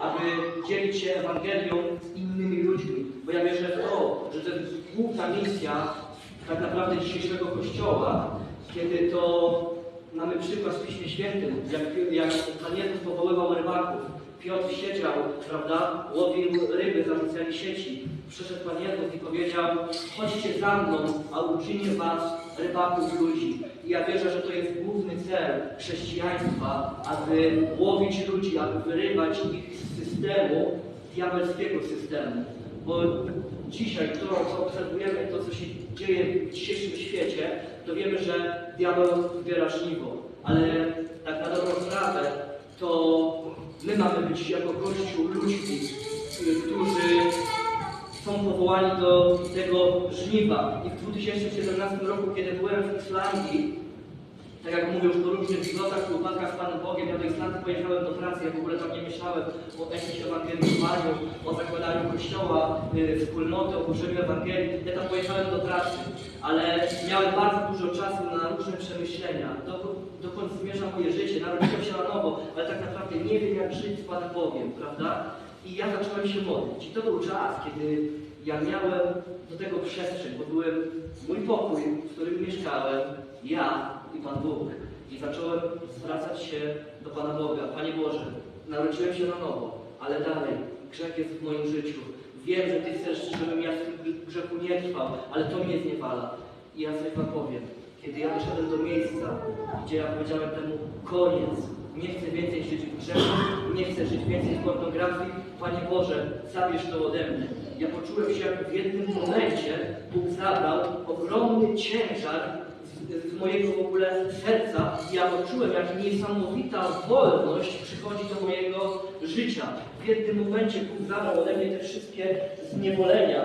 aby dzielić się Ewangelią z innymi ludźmi. Bo ja wierzę w to, że to jest główna misja tak naprawdę dzisiejszego Kościoła, kiedy to mamy przykład w Piśmie Świętym, jak, jak Pan Jezus powoływał rybaków. Piotr siedział, prawda, łowił ryby, zarzucali sieci. Przyszedł Pan Jezus i powiedział, chodźcie za mną, a uczynię was rybaków ludzi. I ja wierzę, że to jest główny cel chrześcijaństwa, aby łowić ludzi, aby wyrywać ich z systemu, diabelskiego systemu. Bo dzisiaj to, co obserwujemy, to, co się dzieje w dzisiejszym świecie, to wiemy, że diabeł zbiera żniwo. Ale tak na dobrą sprawę, to my mamy być jako Kościół ludźmi, którzy są powołani do tego żniwa. I w 2017 roku, kiedy byłem w Islandii, tak jak mówią po różnych zwrotach, chłopakach z Panem Bogiem, ja do Islandii pojechałem do pracy, ja w ogóle tam nie myślałem o jakimś ewangelizowaniu, o zakładaniu kościoła, y, wspólnoty, o głoszeniu Ewangelii. Ja tam pojechałem do pracy, ale miałem bardzo dużo czasu na różne przemyślenia. Dokąd, dokąd zmierza moje życie, narodziłem się na nowo, ale tak naprawdę nie wiem jak żyć z Panem Bogiem, prawda? I ja zacząłem się modlić. I to był czas, kiedy ja miałem do tego przestrzeń, bo byłem mój pokój, w którym mieszkałem, ja i Pan Bóg. I zacząłem zwracać się do Pana Boga. Panie Boże, narodziłem się na nowo, ale dalej grzech jest w moim życiu. Wiem, że Ty chcesz, żebym ja w tym grzechu nie trwał, ale to mnie zniewala. I ja sobie Wam powiem, kiedy ja doszedłem do miejsca, gdzie ja powiedziałem temu koniec, nie chcę więcej żyć w grzechu, nie chcę żyć więcej w pornografii, Panie Boże, zabierz to ode mnie. Ja poczułem się, jak w jednym momencie Bóg zabrał ogromny ciężar z, mojego w ogóle serca ja poczułem, jak niesamowita wolność przychodzi do mojego życia. W jednym momencie Bóg zabrał ode mnie te wszystkie zniewolenia.